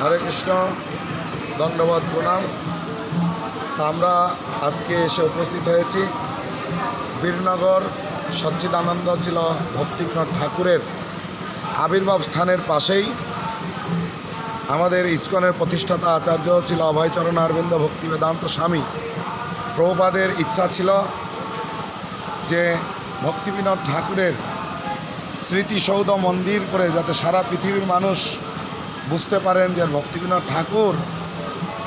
হরে কৃষ্ণ দণ্ডবাদ প্রণাম। আমরা আজকে এসে উপস্থিত হয়েছি। বীরনগর সচ্চিদানন্দ ছিল ভক্তিবিনোদ ঠাকুরের আবির্ভাব স্থানের পাশেই। আমাদের ইস্কনের প্রতিষ্ঠাতা আচার্য ছিল অভয়চরণ অরবিন্দ ভক্তি বেদান্ত স্বামী। প্রভুপাদের ইচ্ছা ছিল যে ভক্তিবিনোদ ঠাকুরের স্মৃতিসৌধ মন্দির করে যাতে সারা পৃথিবীর মানুষ বুঝতে পারেন যে ভক্তিবিনোদ ঠাকুর,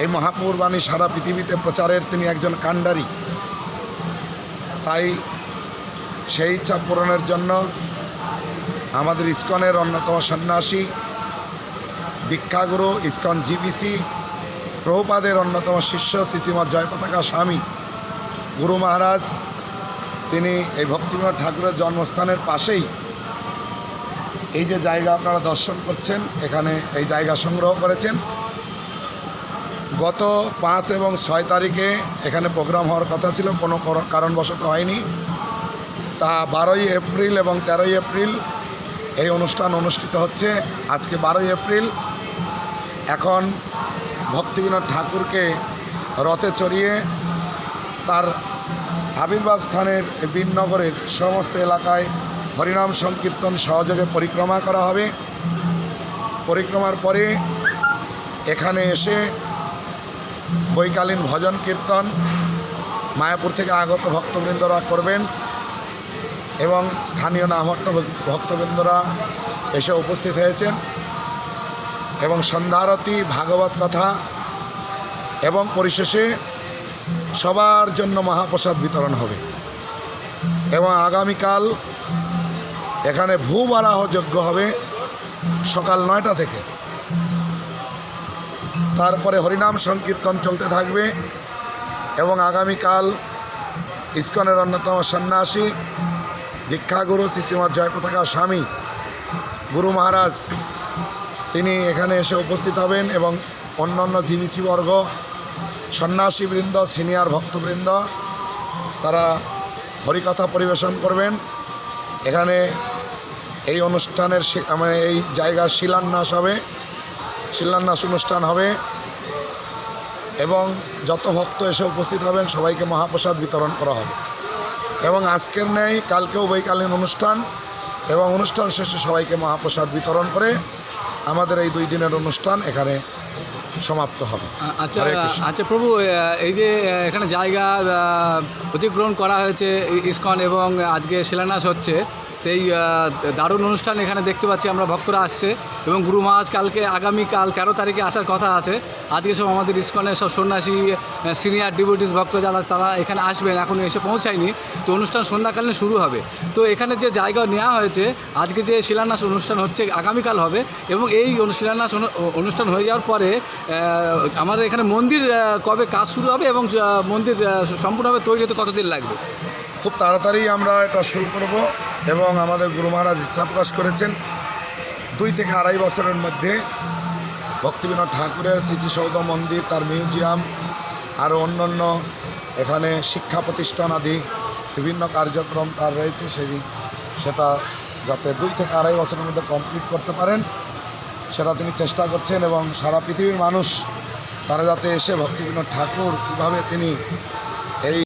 এই মহাপুর বাণী সারা পৃথিবীতে প্রচারের তিনি একজন কাণ্ডারি। তাই সেই ইচ্ছা পূরণের জন্য আমাদের ইস্কনের অন্যতম সন্ন্যাসী, দীক্ষাগুরু ইস্কন জিবিসি, প্রভুপাদের অন্যতম শিষ্য শ্রীশ্রীমৎ জয়পতাকা স্বামী গুরু মহারাজ, তিনি এই ভক্তিবিনোদ ঠাকুরের জন্মস্থানের পাশেই এই যে জায়গা আপনারা দর্শন করছেন, এখানে এই জায়গা সংগ্রহ করেছেন। গত পাঁচ এবং ছয় তারিখে এখানে প্রোগ্রাম হওয়ার কথা ছিল, কোনো কারণবশত হয়নি। তা বারোই এপ্রিল এবং তেরোই এপ্রিল এই অনুষ্ঠান অনুষ্ঠিত হচ্ছে। আজকে বারোই এপ্রিল। এখন ভক্তিবিনোদ ঠাকুরকে রথে চড়িয়ে তার আবির্ভাব স্থানের বীরনগরের সমস্ত এলাকায় হরিনাম সংকীর্তন সহযোগে পরিক্রমা করা হবে। পরিক্রমার পরে এখানে এসে বৈকালীন ভজন কীর্তন মায়াপুর থেকে আগত ভক্তবৃন্দরা করবেন এবং স্থানীয় নামহট্ট ভক্তবৃন্দরা এসে উপস্থিত হয়েছেন এবং সন্ধ্যারতি ভাগবত কথা এবং পরিশেষে সবার জন্য মহাপ্রসাদ বিতরণ হবে। এবং আগামীকাল এখানে ভূবারাহ যজ্ঞ হবে সকাল নয়টা থেকে। তারপরে হরিনাম সংকীর্তন চলতে থাকবে এবং আগামীকাল ইস্কনের অন্যতম সন্ন্যাসী, দীক্ষাগুরু শ্রীশ্রীমৎ জয়পতাকা স্বামী, গুরু মহারাজ, তিনি এখানে এসে উপস্থিত হবেন এবং অন্যান্য বর্গ সন্ন্যাসীবৃন্দ, সিনিয়র ভক্তবৃন্দ, তারা হরিকথা পরিবেশন করবেন। এখানে এই অনুষ্ঠানের মানে এই জায়গার শিলান্যাস হবে শিলান্যাস অনুষ্ঠান হবে এবং যত ভক্ত এসে উপস্থিত হবেন সবাইকে মহাপ্রসাদ বিতরণ করা হবে। এবং আজকের নেই কালকেও বৈকালীন অনুষ্ঠান এবং অনুষ্ঠান শেষে সবাইকে মহাপ্রসাদ বিতরণ করে আমাদের এই দুই দিনের অনুষ্ঠান এখানে সমাপ্ত হবে। আচ্ছা আচ্ছা প্রভু এই যে এখানে জায়গা অধিগ্রহণ করা হয়েছে ইসকন এবং আজকে শিলান্যাস হচ্ছে। তো এই দারুণ অনুষ্ঠান এখানে দেখতে পাচ্ছি আমরা, ভক্তরা আসছে এবং গুরু মহারাজ কালকে আগামীকাল তেরো তারিখে আসার কথা আছে। আজকে সব আমাদের ইস্কনের সব সন্ন্যাসী সিনিয়র ডিভোটিস ভক্ত যারা তারা এখানে আসবেন এখন এসে পৌঁছায়নি। তো অনুষ্ঠান সন্ধ্যাকালীন শুরু হবে। তো এখানে যে জায়গা নেওয়া হয়েছে, আজকে যে শিলান্যাস অনুষ্ঠান হচ্ছে, আগামীকাল হবে এবং এই শিলান্যাস অনু- অনুষ্ঠান হয়ে যাওয়ার পরে আমাদের এখানে মন্দির কবে কাজ শুরু হবে এবং মন্দির সম্পূর্ণভাবে তৈরি হতে কতদিন লাগবে? খুব তাড়াতাড়ি আমরা এটা শুরু করব। এবং আমাদের গুরু মহারাজ ইচ্ছা প্রকাশ করেছেন দুই থেকে আড়াই বছরের মধ্যে ভক্তিবিনোদ ঠাকুরের স্মৃতিসৌধ মন্দির, তার মিউজিয়াম আরও অন্যান্য এখানে শিক্ষা প্রতিষ্ঠান আদি বিভিন্ন কার্যক্রম তার রয়েছে সেই সেটা যাতে দুই থেকে আড়াই বছরের মধ্যে কমপ্লিট করতে পারেন, সেটা তিনি চেষ্টা করছেন এবং সারা পৃথিবীর মানুষ তারা যাতে এসে ভক্তিবিনোদ ঠাকুর কীভাবে তিনি এই